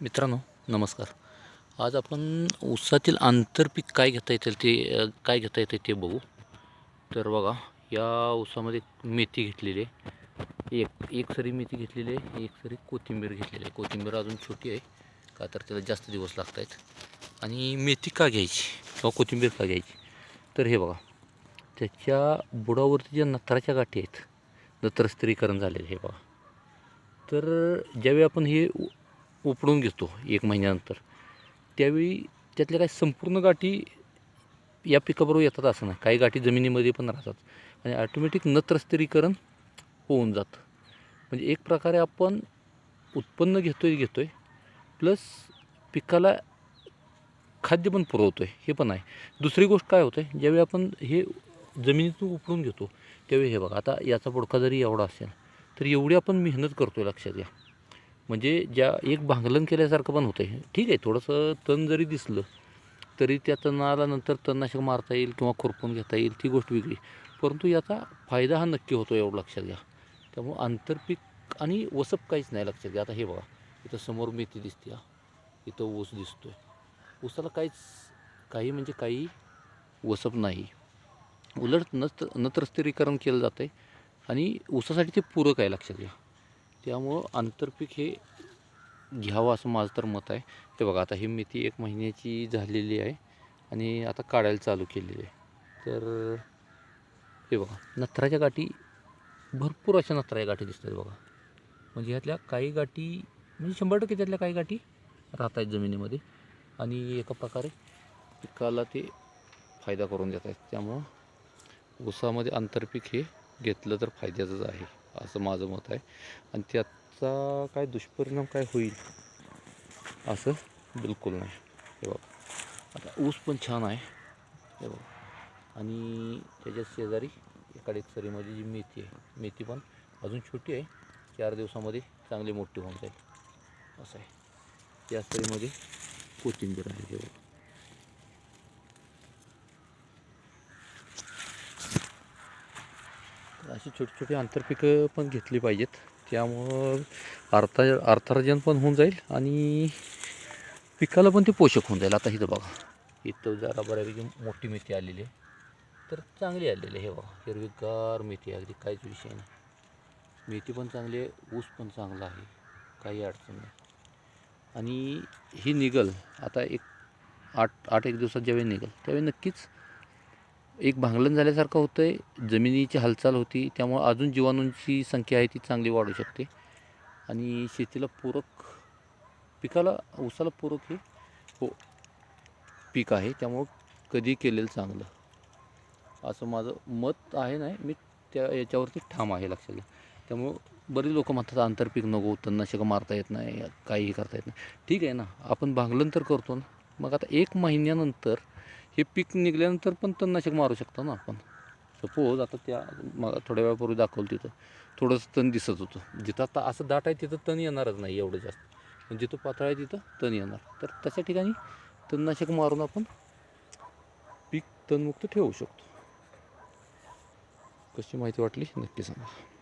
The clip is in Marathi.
मित्रांनो नमस्कार. आज आपण ऊसातील आंतरपीक काय घेता येतील ते काय घेता येते ते बघू. तर बघा या ऊसामध्ये मेथी घेतलेली आहे. एक एक सरी मेथी घेतलेली आहे एक सरी कोथिंबीर घेतलेली आहे. कोथिंबीर अजून छोटी आहे का तर त्याला जास्त दिवस लागत आहेत आणि मेथी का घ्यायची? किंवा कोथिंबीर का घ्यायची? तर हे बघा त्याच्या बुडावरती ज्या नत्राच्या गाठी आहेत नत्रस्त्रीकरण झालेलं हे बघा. तर ज्यावेळी आपण हे उपडून घेतो एक महिन्यानंतर. त्यावेळी त्यातल्या काही संपूर्ण गाठी या पिकाबरोबर येतात असं नाही. काही गाठी जमिनीमध्ये पण राहतात. म्हणजे आणि ऑटोमॅटिक नत्रस्तरीकरण होऊन जातं. म्हणजे एक प्रकारे आपण उत्पन्न घेतो आहे घेतो आहे प्लस पिकाला खाद्य पण पुरवतो आहे हे पण आहे. दुसरी गोष्ट काय होतं? आहे ज्यावेळी आपण हे जमिनीतून उपडून घेतो त्यावेळी हे बघा आता याचा पुडका जरी एवढा असेल तर एवढी आपण मेहनत करतो आहे लक्षात घ्या. म्हणजे ज्या एक भांगलन केल्यासारखं पण होतं आहे ठीक आहे थोडंसं तण जरी दिसलं तरी त्या तणाला नंतर तणनाशक मारता येईल किंवा खुरपून घेता येईल ती गोष्ट वेगळी. परंतु याचा फायदा हा नक्की होतो एवढं लक्षात घ्या. त्यामुळं आंतरपीक आणि वसप काहीच नाही लक्षात घ्या. आता हे बघा इथं समोर मेथी दिसते हा. इथं ऊस दिसतो आहे ऊसाला काहीच काही म्हणजे काही वसप नाही. उलट नत नत्रस्तरीकरण केलं जातं आहे आणि ऊसासाठी ते पूरक आहे लक्षात घ्या. त्यामुळं आंतरपीक हे घ्यावं असं माझं तर मत आहे. ते बघा आता ही मेथी एक महिन्याची झालेली आहे आणि आता काढायला चालू केलेली आहे. तर हे बघा नत्राच्या गाठी भरपूर अशा नत्राच्या गाठी दिसतात बघा. म्हणजे ह्यातल्या काही गाठी म्हणजे शंभर टक्के त्यातल्या काही गाठी राहत आहेत जमिनीमध्ये. आणि एका प्रकारे पिकाला ते फायदा करून देत आहेत. त्यामुळं ऊसामध्ये आंतरपीक हे घेतलं तर फायद्याचंच आहे. असं माझं मत आहे. आणि त्याचा काय दुष्परिणाम काय होईल? असं बिलकुल नाही. हे बघा. आता ऊस पण छान आहे. हे बघा. आणि त्याच्या शेजारी एकाडे एक सरीमध्ये जी मेथी आहे. मेथी पण अजून छोटी आहे. चार दिवसामध्ये चांगली मोठी होऊन जाईल. असं आहे. त्या सरीमध्ये कोथिंबीर आहे. हे बघा. अशी छोटी छोटी आंतरपिकं पण घेतली पाहिजेत. त्यामुळं अर्था अर्थार्जन पण होऊन जाईल आणि पिकाला पण ते पोषक होऊन जाईल. आता इथं बघा इथं जरा बऱ्यापैकी मोठी मेथी आलेली आहे. तर चांगली आलेली आहे हे बघा हिरवीगार मेथी अगदी काहीच विषय नाही. मेथी पण चांगली आहे ऊस पण चांगला आहे. काही अडचण नाही. आणि ही निघल आता एक आठ आठ एक दिवसात ज्यावेळी निघल त्यावेळी नक्कीच एक भांगलन झाल्यासारखं होतं आहे जमिनीची हालचाल होती. त्यामुळं अजून जीवाणूंची संख्या आहे ती चांगली वाढू शकते. आणि शेतीला पूरक पिकाला ऊसाला पूरक हे हो पीक आहे. त्यामुळं कधी केलेलं चांगलं. असं माझं मत आहे नाही. मी त्या याच्यावरती ठाम आहे लक्षात घ्या. त्यामुळं बरेच लोक म्हणतात आंतरपीक नको तणनाशकं मारता येत नाही काहीही करता येत नाही. ठीक आहे ना. आपण भांगलन तर करतो ना. मग आता एक महिन्यानंतर हे पीक निघाल्यानंतर पण तणनाशक मारू शकतो ना आपण. सपोज आता त्या मग थोड्या वेळापूर्वी दाखवलं तिथं. थोडंसं तण दिसत होतं. जिथं आता असं दाट आहे तिथं तण येणारच नाही एवढं जास्त. पण जिथं पातळ आहे तिथं तण येणार. तर तशा ठिकाणी तणनाशक मारून आपण पीक तणमुक्त ठेवू शकतो. कशी माहिती वाटली? नक्की सांगा.